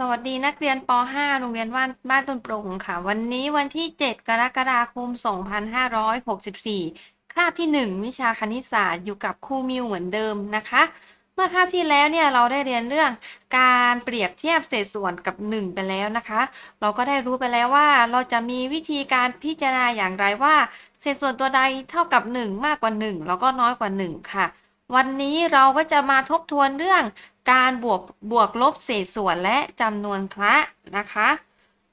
สวัสดีนักเรียนป .5 โรงเรียนบ้านบ้านต้นโปร่งค่ะ วันนี้วันที่ 7 กรกฎาคม 2564 คาบที่ 1 วิชาคณิตศาสตร์อยู่กับครูมิวเหมือนเดิมนะคะ เมื่อคาบที่แล้วเนี่ยเราได้เรียนเรื่องการเปรียบเทียบเศษส่วนกับ 1 ไปแล้วนะคะ เราก็ได้รู้ไปแล้วว่าเราจะมีวิธีการพิจารณาอย่างไรว่า เศษส่วนตัวใดเท่ากับ 1 มากกว่า 1 แล้วก็น้อยกว่า 1 ค่ะ วันนี้เราก็จะมาทบทวนเรื่อง การบวกบวกลบเศษส่วนและจำนวนคละนะคะ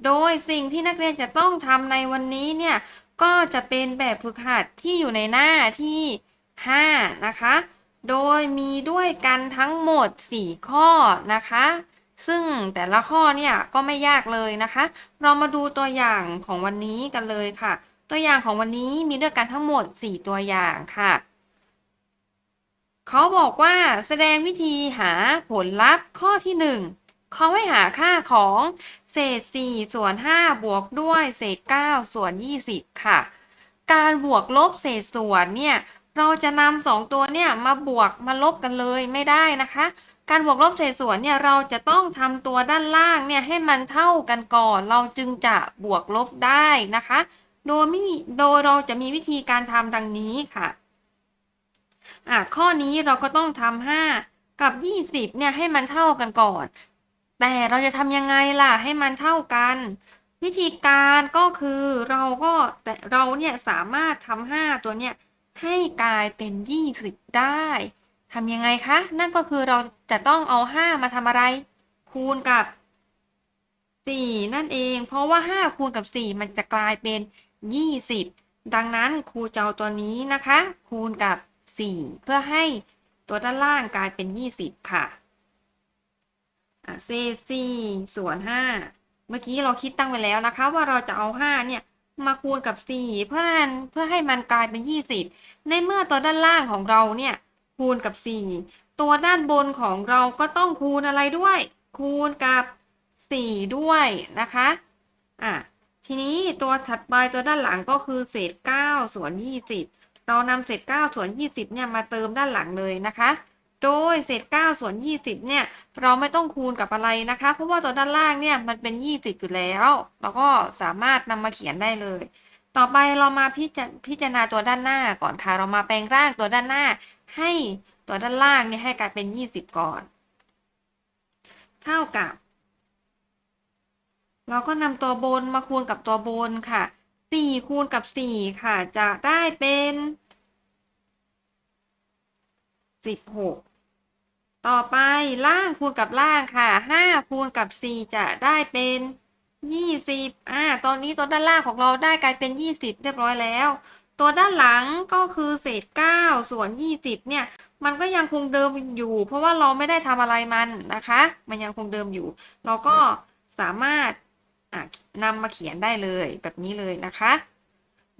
โดยสิ่งที่นักเรียนจะต้องทำในวันนี้เนี่ยก็จะเป็นแบบฝึกหัดที่อยู่ในหน้าที่ 5 นะคะ โดยมีด้วยกันทั้งหมด 4 ข้อนะคะ ซึ่งแต่ละข้อเนี่ยก็ไม่ยากเลยนะคะ เรามาดูตัวอย่างของวันนี้กันเลยค่ะ ตัวอย่างของวันนี้มีด้วยกันทั้งหมด 4 ตัวอย่างค่ะ เขาบอกว่าแสดงวิธีหาผลลัพธ์ข้อที่ 1 เขาให้หาค่าของเศษ 4 ส่วน 5 บวกด้วยเศษ 9 ส่วน 20 ค่ะ การบวกลบเศษส่วนเนี่ย เราจะนำสองตัวเนี่ยมาบวกมาลบกันเลยไม่ได้นะคะ การบวกลบเศษส่วนเนี่ยเราจะต้องทำตัวด้านล่างเนี่ยให้มันเท่ากันก่อน เราจึงจะบวกลบได้นะคะ โดยไม่มีโดยเราจะมีวิธีการทำดังนี้ค่ะ อะข้อนี้เราก็ต้องทำห้ากับยี่สิบเนี่ยให้มันเท่ากันก่อน แต่เราจะทำยังไงล่ะให้มันเท่ากัน วิธีการก็คือเราก็แต่เราเนี่ยสามารถทำห้าตัวเนี่ยให้กลายเป็นยี่สิบได้ทำยังไงคะ นั่นก็คือเราจะต้องเอาห้ามาทำอะไร คูณกับสี่นั่นเอง เพราะว่าห้าคูณกับสี่มันจะกลายเป็นยี่สิบดังนั้นครูจะเอาตัวนี้นะคะ คูณกับ 4 เพื่อให้ตัวด้านล่างกลายเป็น 20ค่ะอะเศษ4ส่วน 5 เมื่อกี้เราคิดตั้งไว้แล้วนะคะ ว่าเราจะเอา 5 เนี่ยมาคูณกับ 4 เพื่อเพื่อให้มันกลายเป็น 20 ในเมื่อตัวด้านล่างของเราเนี่ยคูณกับ 4 ตัวด้านบนของเราก็ต้องคูณอะไรด้วย คูณกับ 4 ด้วยนะคะอะทีนี้ตัวถัดไปตัวด้านหลังก็คือเศษ 9 ส่วน 20 เรานำเศษ9ส่วน 20เนี่ยมาเติมด้านหลังเลยนะคะ โดยเศษ9ส่วน 20เนี่ยเราไม่ต้องคูณกับอะไรนะคะ เพราะว่าตัวด้านล่างเนี่ยมันเป็น 20 อยู่แล้ว เราก็สามารถนำมาเขียนได้เลย ต่อไปเรามาพิจพจารณาตัวด้านหน้าก่อนค่ะ เรามาแปลงร่างตัวด้านหน้า ให้ตัวด้านล่างเนี่ยให้กลายเป็น 20 ก่อน เท่ากับ เราก็นำตัวบนมาคูณกับตัวบนค่ะ สี่คูณกับสี่ค่ะ จะได้เป็นสิบหกต่อไปล่างคูณกับล่างค่ะห้าคูณกับสี่จะได้เป็นยี่สิบอ่า ตอนนี้ตัวด้านล่างของเราได้กลายเป็นยี่สิบเรียบร้อยแล้ว ตัวด้านหลังก็คือเศษเก้าส่วนยี่สิบเนี่ย มันก็ยังคงเดิมอยู่ เพราะว่าเราไม่ได้ทำอะไรมันนะคะ มันยังคงเดิมอยู่ เราก็สามารถ นำมาเขียนได้เลยแบบนี้เลยนะคะ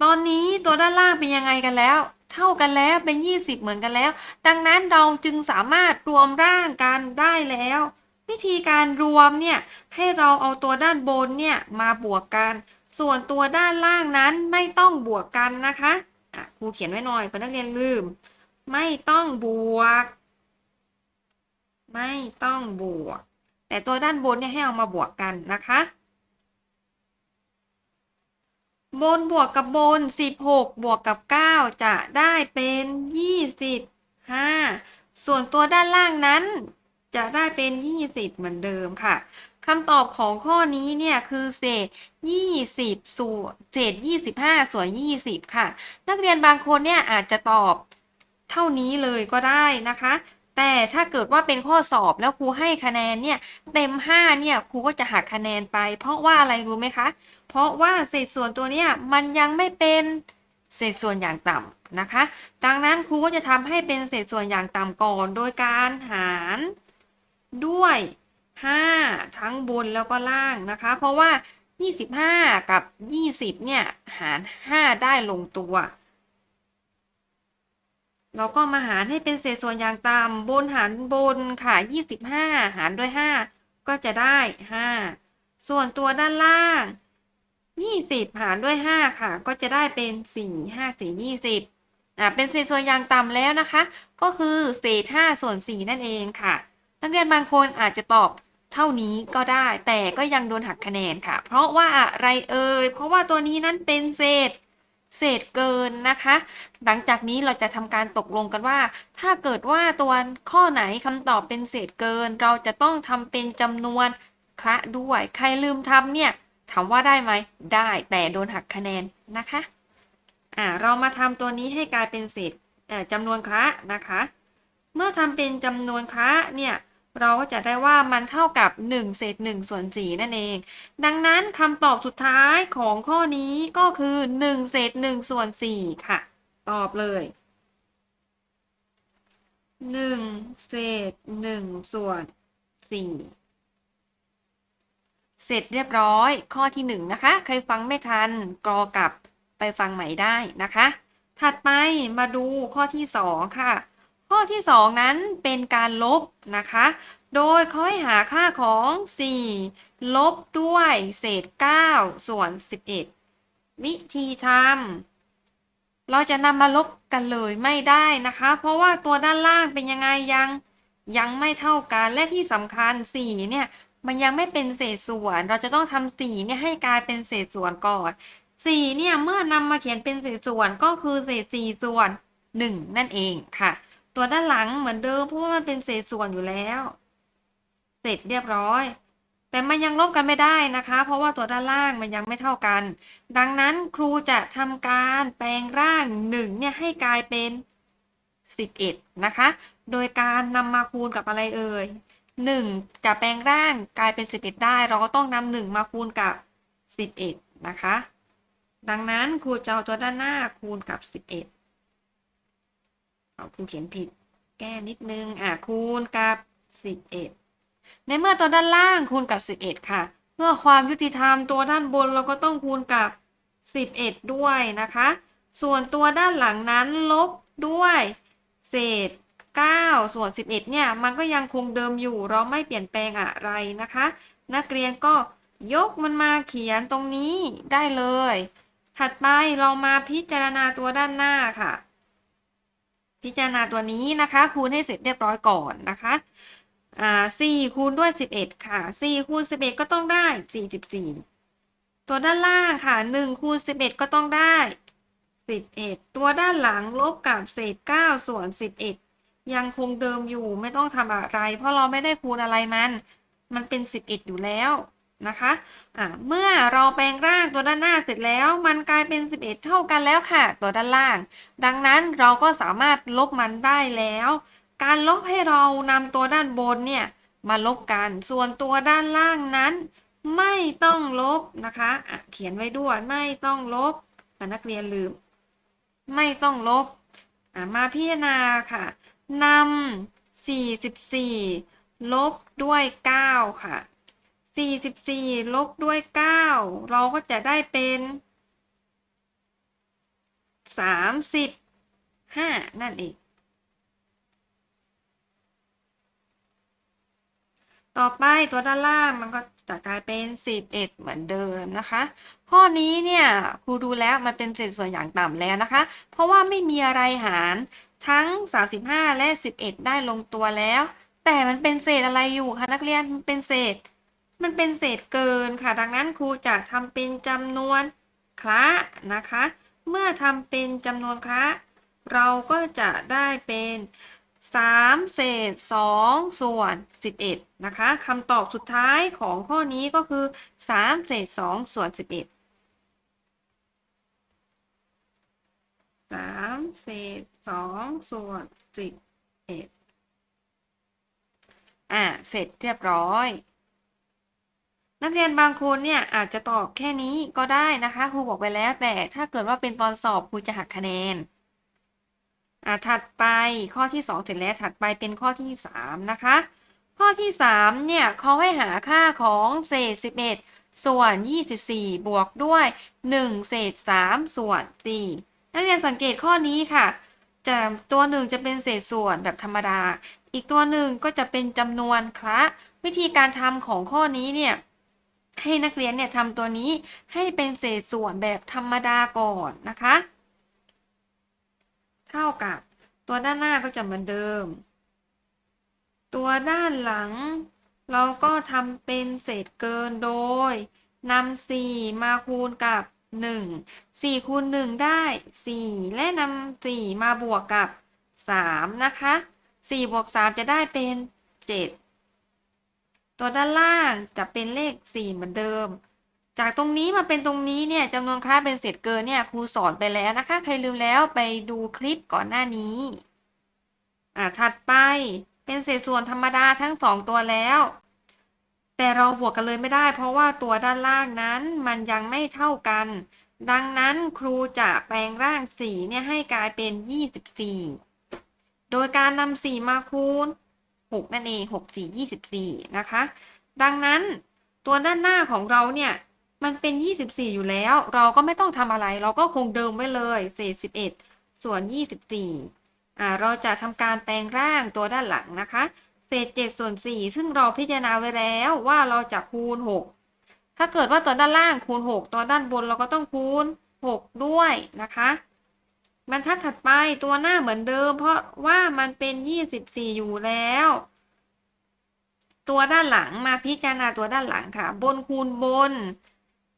ตอนนี้ตัวด้านล่างเป็นยังไงกันแล้ว เท่ากันแล้วเป็น 20 เหมือนกันแล้ว ดังนั้นเราจึงสามารถรวมร่างกันได้แล้ว วิธีการรวมเนี่ยให้เราเอาตัวด้านบนเนี่ยมาบวกกัน ส่วนตัวด้านล่างนั้นไม่ต้องบวกกันนะคะะครูเขียนไว้หน่อยเพื่อนนักเรียนลืม ไม่ต้องบวก ไม่ต้องบวก แต่ตัวด้านบนเนี่ยให้เอามาบวกกันนะคะ บนบวกกับบน 16 บวกกับ 9 จะได้เป็น 25 ส่วนตัวด้านล่างนั้น จะได้เป็น 20 เหมือนเดิมค่ะคำตอบของข้อนี้เนี่ยคือเศษ 20 ส่วนเศษ 25 ส่วน 20 ค่ะ นักเรียนบางคนเนี่ยอาจจะตอบเท่านี้เลยก็ได้นะคะ แต่ถ้าเกิดว่าเป็นข้อสอบแล้วครูให้คะแนนเนี่ยเต็ม 5 เนี่ยครูก็จะหักคะแนนไป เพราะว่าอะไรรู้ไหมคะ เพราะว่าเศษส่วนตัวเนี้ยมันยังไม่เป็นเศษส่วนอย่างต่ำนะคะ ดังนั้นครูก็จะทำให้เป็นเศษส่วนอย่างต่ำก่อน โดยการหารด้วย 5 ทั้งบนแล้วก็ล่างนะคะ เพราะว่า 25 กับ 20 เนี่ย หาร 5 ได้ลงตัว เราก็มาหารให้เป็นเศษส่วนอย่างต่ำบนหารบนค่ะ 25 หารด้วย 5 ก็จะได้ 5 ส่วนตัวด้านล่าง 20หารด้วย5ค่ะ ก็จะได้เป็น4 5 4 20อ่าเป็นเศษส่วนอย่างต่ำแล้วนะคะ ก็คือเศษ5ส่วน4นั่นเองค่ะ นักเรียนบางคนอาจจะตอบเท่านี้ก็ได้ แต่ก็ยังโดนหักคะแนนค่ะ เพราะว่าอะไรเอ่ยเพราะว่าตัวนี้นั้นเป็นเศษเศษเกินนะคะ หลังจากนี้เราจะทำการตกลงกันว่า ถ้าเกิดว่าตัวข้อไหนคำตอบเป็นเศษเกิน เราจะต้องทำเป็นจำนวนคละด้วย ใครลืมทำเนี่ย ถามว่าได้ไหมได้แต่โดนหักคะแนนนะคะอ่าเรามาทำตัวนี้ให้กลายเป็นเศษจำนวนคละนะคะ เมื่อทำเป็นจำนวนคละเนี่ยเราก็จะได้ว่ามันเท่ากับ 1 เศษ1ส่วน4นั่นเอง ดังนั้นคำตอบสุดท้ายของข้อนี้ก็คือ 1 เศษ1ส่วน4ค่ะ ตอบเลย 1 เศษ1ส่วน4 เสร็จเรียบร้อย ข้อที่1นะคะเคยฟังไม่ทันกรอกลับไปฟังใหม่ได้นะคะ ถัดไปมาดูข้อที่ 2 ค่ะ ข้อที่ 2 นั้นเป็นการลบนะคะ โดยเขาให้หาค่าของ 4 ลบด้วยเศษ 9 ส่วน 11 วิธีทำเราจะนำมาลบกันเลยไม่ได้นะคะ เพราะว่าตัวด้านล่างเป็นยังไงยังยังไม่เท่ากันและที่สำคัญ 4 เนี่ย มันยังไม่เป็นเศษส่วน เราจะต้องทำ4เนี่ยให้กลายเป็นเศษส่วนก่อน4เนี่ยเมื่อนำมาเขียนเป็นเศษส่วนก็คือเศษ4ส่วน1นั่นเองค่ะ ตัวด้านหลังเหมือนเดิมเพราะว่ามันเป็นเศษส่วนอยู่แล้ว เสร็จเรียบร้อย แต่มันยังลบกันไม่ได้นะคะ เพราะว่าตัวด้านล่างมันยังไม่เท่ากัน ดังนั้นครูจะทำการแปลงร่าง1เนี่ยให้กลายเป็น11นะคะ โดยการนำมาคูณกับอะไรเอ่ย 1จะแปลงร่างกลายเป็น 11 ได้ เราก็ต้องนำ1มาคูณกับ 11 นะคะ ดังนั้นครูจะเอาตัวด้านหน้าคูณกับ 11เอาครูเขียนผิด แก้นิดนึงอะคูณกับ 11 ในเมื่อตัวด้านล่างคูณกับ 11 ค่ะ เพื่อความยุติธรรมตัวด้านบนเราก็ต้องคูณกับ 11 ด้วยนะคะ ส่วนตัวด้านหลังนั้นลบด้วย เศษ 9 ส่วน 11 เนี่ย มันก็ยังคงเดิมอยู่ เราไม่เปลี่ยนแปลงอะไรนะคะ นักเรียนก็ยกมันมาเขียนตรงนี้ได้เลย ถัดไปเรามาพิจารณาตัวด้านหน้าค่ะ พิจารณาตัวนี้นะคะ คูณให้เสร็จเรียบร้อยก่อนนะคะอ่า4คูณด้วย 11 ค่ะ 4 คูณ 11 ก็ต้องได้ 44 ตัวด้านล่างค่ะ1คูณ 11 ก็ต้องได้ 11 ตัวด้านหลังลบกับเศษ 9 ส่วน 11 ยังคงเดิมอยู่ไม่ต้องทำอะไร เพราะเราไม่ได้คูณอะไรมัน มันเป็น 11 อยู่แล้วนะคะอ่าเมื่อเราแปลงร่างตัวด้านหน้าเสร็จแล้ว มันกลายเป็น 11 เท่ากันแล้วค่ะ ตัวด้านล่าง ดังนั้นเราก็สามารถลบมันได้แล้ว การลบให้เรานำตัวด้านบนเนี่ยมาลบกัน ส่วนตัวด้านล่างนั้น ไม่ต้องลบนะคะะเขียนไว้ด้วยไม่ต้องลบแต่นักเรียนลืม ไม่ต้องลบมาพิจารณาค่ะ นำ44ลบด้วย9ค่ะ44ลบด้วย9เราก็จะได้เป็น35นั่นเองต่อไปตัวด้านล่างมันก็จะกลายเป็น 11 เหมือนเดิมนะคะ ข้อนี้เนี่ยครูดูแล้วมันเป็นเศษส่วนอย่างต่ำแล้วนะคะ เพราะว่าไม่มีอะไรหาร ทั้ง 35 และ 11 ได้ลงตัวแล้ว แต่มันเป็นเศษอะไรอยู่คะนักเรียนมันเป็นเศษ มันเป็นเศษเกินค่ะ ดังนั้นครูจะทำเป็นจำนวนคละนะคะ เมื่อทำเป็นจำนวนคละเราก็จะได้เป็น3เศษ2ส่วน 11 นะคะคำตอบสุดท้ายของข้อนี้ก็คือ 3 เศษ 2 ส่วน 11 3เศษ2ส่วน11อะเสร็จเรียบร้อย นักเรียนบางคนเนี่ยอาจจะตอบแค่นี้ก็ได้นะคะครูบอกไปแล้วแต่ถ้าเกิดว่าเป็นตอนสอบครูจะหักคะแนนอ่าถัดไปข้อที่ 2 เสร็จแล้วถัดไปเป็นข้อที่ 3 นะคะ ข้อที่ 3 เนี่ยเขาให้หาค่าของเศษ 11 ส่วน 24 บวกด้วย 1 เศษ 3 ส่วน 4 นักเรียนสังเกตข้อนี้ค่ะจะตัวหนึ่งจะเป็นเศษส่วนแบบธรรมดา อีกตัวหนึ่งก็จะเป็นจำนวนคละวิธีการทำของข้อนี้เนี่ยให้นักเรียนเนี่ยทำตัวนี้ให้เป็นเศษส่วนแบบธรรมดาก่อนนะคะ เท่ากับตัวด้านหน้าก็จะเหมือนเดิม ตัวด้านหลัง เราก็ทำเป็นเศษเกินโดยนำสี่มาคูณกับ หนึ่งสี่คูณหนึ่งได้สี่และนำสี่มาบวกกับสามนะคะสี่บวกสามจะได้เป็นเจ็ดตัวด้านล่างจะเป็นเลขสี่เหมือนเดิม จากตรงนี้มาเป็นตรงนี้เนี่ยจำนวนค่าเป็นเศษเกินเนี่ยครูสอนไปแล้วนะคะ ใครลืมแล้วไปดูคลิปก่อนหน้านี้อ่าถัดไปเป็นเศษส่วนธรรมดาทั้งสองตัวแล้ว แต่เราบวกกันเลยไม่ได้ เพราะว่าตัวด้านล่างนั้นมันยังไม่เท่ากัน ดังนั้นครูจะแปลงร่างสีเนี่ยให้กลายเป็น 24 โดยการนำ4มาคูณ 6 นั่นเอง 6 4 24 นะคะ ดังนั้นตัวด้านหน้าของเราเนี่ยมันเป็น 24 อยู่แล้ว เราก็ไม่ต้องทำอะไร เราก็คงเดิมไว้เลยเศษ11 ส่วน 24อ่าเราจะทำการแปลงร่างตัวด้านหลังนะคะ เศษ7ส่วน4ซึ่งเราพิจารณาไว้แล้วว่าเราจะคูณ6ถ้าเกิดว่าตัวด้านล่างคูณ6ตัวด้านบนเราก็ต้องคูณ6ด้วยนะคะบรรทัดถัดไปตัวหน้าเหมือนเดิม เพราะว่ามันเป็น24อยู่แล้ว ตัวด้านหลังมาพิจารณาตัวด้านหลังค่ะ บนคูณบน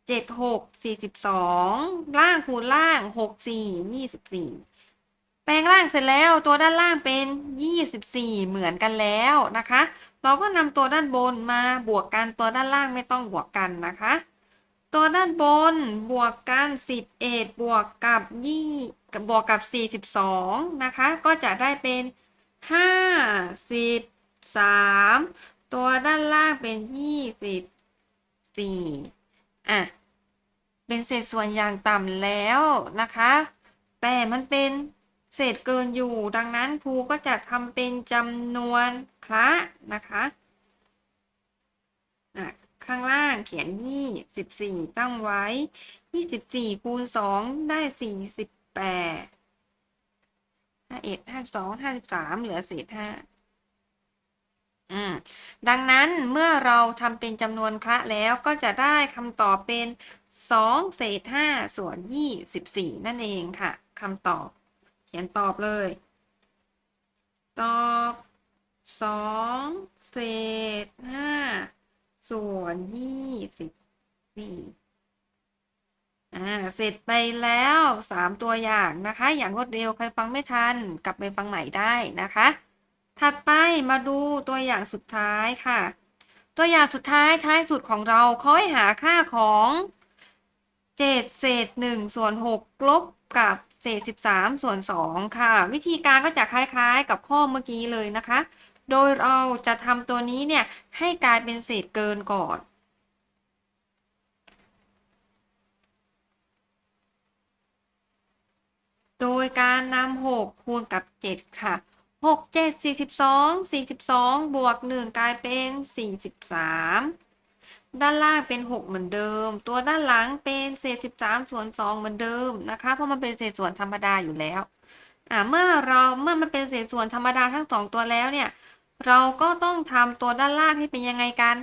7 6 42ล่างคูณล่าง6 4 24 แปลงร่างเสร็จแล้วตัวด้านล่างเป็น 24 เหมือนกันแล้วนะคะ เราก็นำตัวด้านบนมาบวกกันตัวด้านล่างไม่ต้องบวกกันนะคะ ตัวด้านบนบวกกัน 11 บวกกับยี่บวกกับ 42 นะคะ ก็จะได้เป็น 53 ตัวด้านล่างเป็น 24 อะ เป็นเศษส่วนอย่างต่ำแล้วนะคะ แต่มันเป็น เศษเกินอยู่ ดังนั้นครูก็จะทำเป็นจำนวนคละนะคะข้างล่างเขียน 24 ตั้งไว้ 24 คูณ 2 ได้ 48 51 52 53 เหลือเศษ5อืม ดังนั้นเมื่อเราทำเป็นจำนวนคละแล้วก็จะได้คำตอบเป็น 2 เศษ 5 ส่วน 24 นั่นเองค่ะคำตอบ เขียนตอบเลย ตอบ2เศษ5ส่วน24อ่าเสร็จไปแล้ว3ตัวอย่างนะคะ อย่างรวดเร็วใครฟังไม่ทัน กลับไปฟังใหม่ได้นะคะ ถัดไปมาดูตัวอย่างสุดท้ายค่ะ ตัวอย่างสุดท้ายท้ายสุดของเราเขาให้หาค่าของ7เศษ1ส่วน6ลบกับ เศษ 13 ส่วน 2 ค่ะ วิธีการก็จะคล้ายๆ กับข้อเมื่อกี้เลยนะคะ โดยเราจะทำตัวนี้เนี่ยให้กลายเป็นเศษเกินก่อนโดยการนำ6คูณกับ 7 ค่ะ 6 7 42 42 บวก 1 กลายเป็น 43 ด้านล่างเป็น 6 เหมือนเดิม ตัวด้านหลังเป็นเศษ 13 ส่วน 2 เหมือนเดิมนะคะ เพราะมันเป็นเศษส่วนธรรมดาอยู่แล้ว อ่า เมื่อเราเมื่อมันเป็นเศษส่วนธรรมดาทั้งสองตัวแล้วเนี่ย เราก็ต้องทำตัวด้านล่างให้เป็นยังไงกัน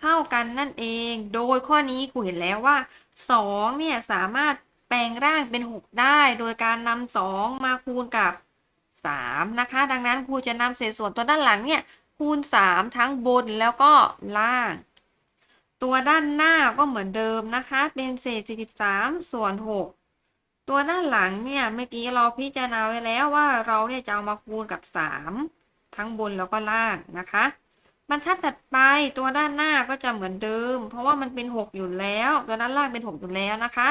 เท่ากันนั่นเอง โดยข้อนี้ครูเห็นแล้วว่า 2 เนี่ยสามารถแปลงร่างเป็น 6 ได้ โดยการนำ2มาคูณกับ 3 นะคะ ดังนั้นครูจะนำเศษส่วนตัวด้านหลังเนี่ยคูณ 3 ทั้งบนแล้วก็ล่าง ตัวด้านหน้าก็เหมือนเดิมนะคะ เป็นเศษ 43 ส่วน 6 ตัวด้านหลังเนี่ยเมื่อกี้เราพิจารณาไว้แล้วว่าเราเนี่ยจะเอามาคูณกับ 3 ทั้งบนแล้วก็ล่างนะคะบรรทัดถัดไปตัวด้านหน้าก็จะเหมือนเดิม เพราะว่ามันเป็น 6 อยู่แล้ว ตัวด้านล่างเป็น 6 อยู่แล้วนะคะ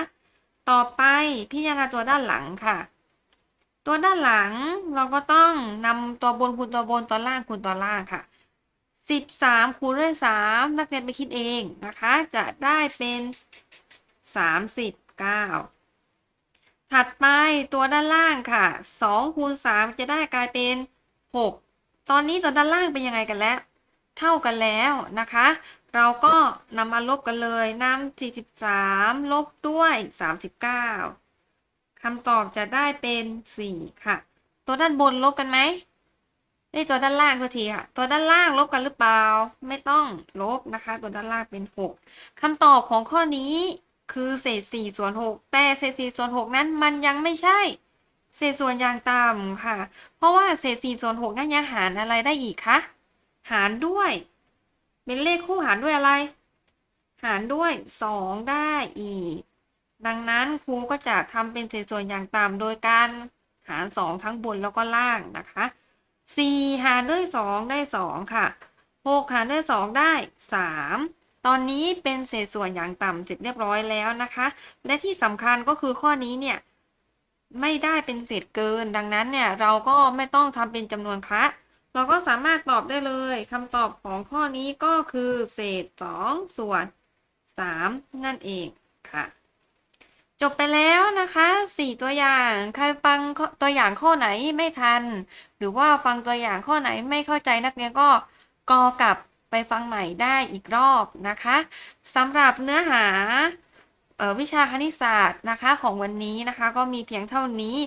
ต่อไปพิจารณาตัวด้านหลังค่ะ ตัวด้านหลังเราก็ต้องนำตัวบนคูณตัวบนตัวล่างคูณตัวล่างค่ะ 13 คูณด้วย 3 นักเรียนไปคิดเองนะคะ จะได้เป็น 39 ถัดไปตัวด้านล่างค่ะ 2 คูณ 3 จะได้กลายเป็น 6 ตอนนี้ตัวด้านล่างเป็นยังไงกันแล้ว เท่ากันแล้วนะคะ เราก็นำมาลบกันเลยนำ43 ลบด้วย 39คำตอบจะได้เป็น 4 ค่ะ ตัวด้านบนลบกันไหม นี่ตัวด้านล่างตัวทีค่ะ ตัวด้านล่างลบกันหรือเปล่า ไม่ต้องลบนะคะ ตัวด้านล่างเป็น6คำตอบของข้อนี้คือเศษ4ส่วน6แต่เศษ4ส่วน6นั้นมันยังไม่ใช่ เศษส่วนอย่างต่ำค่ะ เพราะว่าเศษ4ส่วน6นั้นยังหารอะไรได้อีกคะหารด้วย เป็นเลขคู่หารด้วยอะไร หารด้วยสองได้อีก ดังนั้นครูก็จะทำเป็นเศษส่วนอย่างต่ำโดยการหารสองทั้งบนแล้วก็ล่างนะคะ สี่หารด้วยสองได้สองค่ะหกหารด้วยสองได้สามตอนนี้เป็นเศษส่วนอย่างต่ำเสร็จเรียบร้อยแล้วนะคะ และที่สำคัญก็คือข้อนี้เนี่ย ไม่ได้เป็นเศษเกิน ดังนั้นเนี่ย เราก็ไม่ต้องทำเป็นจำนวนคะเราก็สามารถตอบได้เลยคำตอบของข้อนี้ก็คือเศษสองส่วนสามนั่นเองค่ะ จบไปแล้วนะคะสี่ตัวอย่าง ใครฟังตัวอย่างข้อไหนไม่ทัน หรือว่าฟังตัวอย่างข้อไหนไม่เข้าใจนักเรียนก็กอกลับไปฟังใหม่ได้อีกรอบนะคะสำหรับเนื้อหาวิชาคณิตศาสตร์นะคะของวันนี้นะคะก็มีเพียงเท่านี้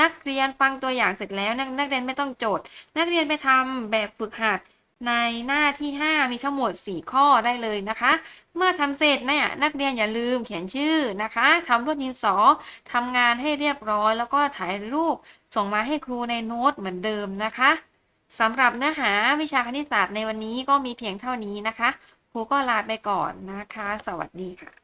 นักเรียนฟังตัวอย่างเสร็จแล้ว นักนักเรียนไม่ต้องโจทย์ นักเรียนไปทำแบบฝึกหัด ในหน้าที่ 5 มีทั้งหมด 4 ข้อได้เลยนะคะ เมื่อทำเสร็จเนี่ยนักเรียนอย่าลืมเขียนชื่อนะคะทำรวดดินสอทำงานให้เรียบร้อย แล้วก็ถ่ายรูปส่งมาให้ครูในโน้ตเหมือนเดิมนะคะสำหรับเนื้อหาวิชาคณิตศาสตร์ในวันนี้ก็มีเพียงเท่านี้นะคะ ครูก็ลาไปก่อนนะคะ สวัสดีค่ะ